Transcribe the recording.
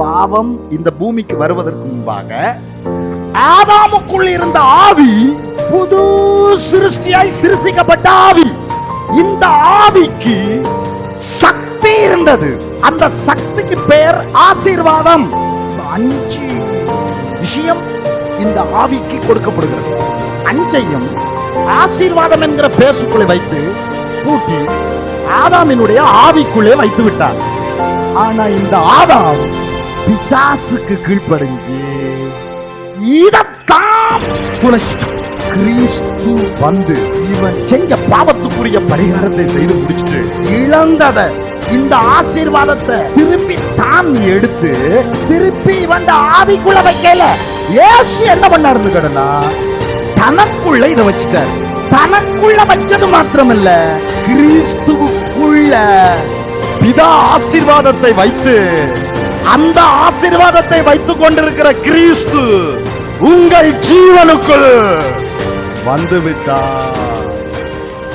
பாவம் இந்த பூமிக்கு வருவதற்கு முன்பாக ஆதாமுக்குள் இருந்த ஆவி புது சிருஷ்டியாய் சிருஷிக்கப்பட்ட ஆவி. இந்த ஆவிக்கு சக்தி இருந்தது. அந்த சக்திக்கு பெயர் ஆசீர்வாதம். அஞ்சு விஷயம் இந்த ஆவிக்கு கொடுக்கப்படுகிறது. அஞ்சையும் ஆசீர்வாதம் என்கிற பேசுக்குள்ளே வைத்து பூட்டி ஆதாமினுடைய ஆவிக்குள்ளே வைத்து விட்டார் ஆனா இந்த ஆதாம் பிசாசுக்கு கீழ்ப்படைஞ்சு இதத்தான் குலைச்சிட்டான் கிறிஸ்து வந்து இவன் செஞ்ச பாவத்துக்குரிய பரிகாரத்தை செய்து முடிச்சுட்டு இழந்தத இந்த ஆசீர்வாதத்தை திருப்பி தான் எடுத்து திருப்பி இவன் ஆவிக்குள்ள வைக்கல. ஏசு என்ன பண்ணாருன்னு கடனா தனக்குள்ள இதை வச்சுட்டார். தனக்குள்ள வச்சது மாத்திரமல்ல கிறிஸ்துவுக்குள்ள பிதா ஆசீர்வாதத்தை வைத்து அந்த ஆசீர்வாதத்தை வைத்துக் கொண்டிருக்கிற கிறிஸ்து உங்கள் ஜீவனுக்குள் வந்துவிட்டார்.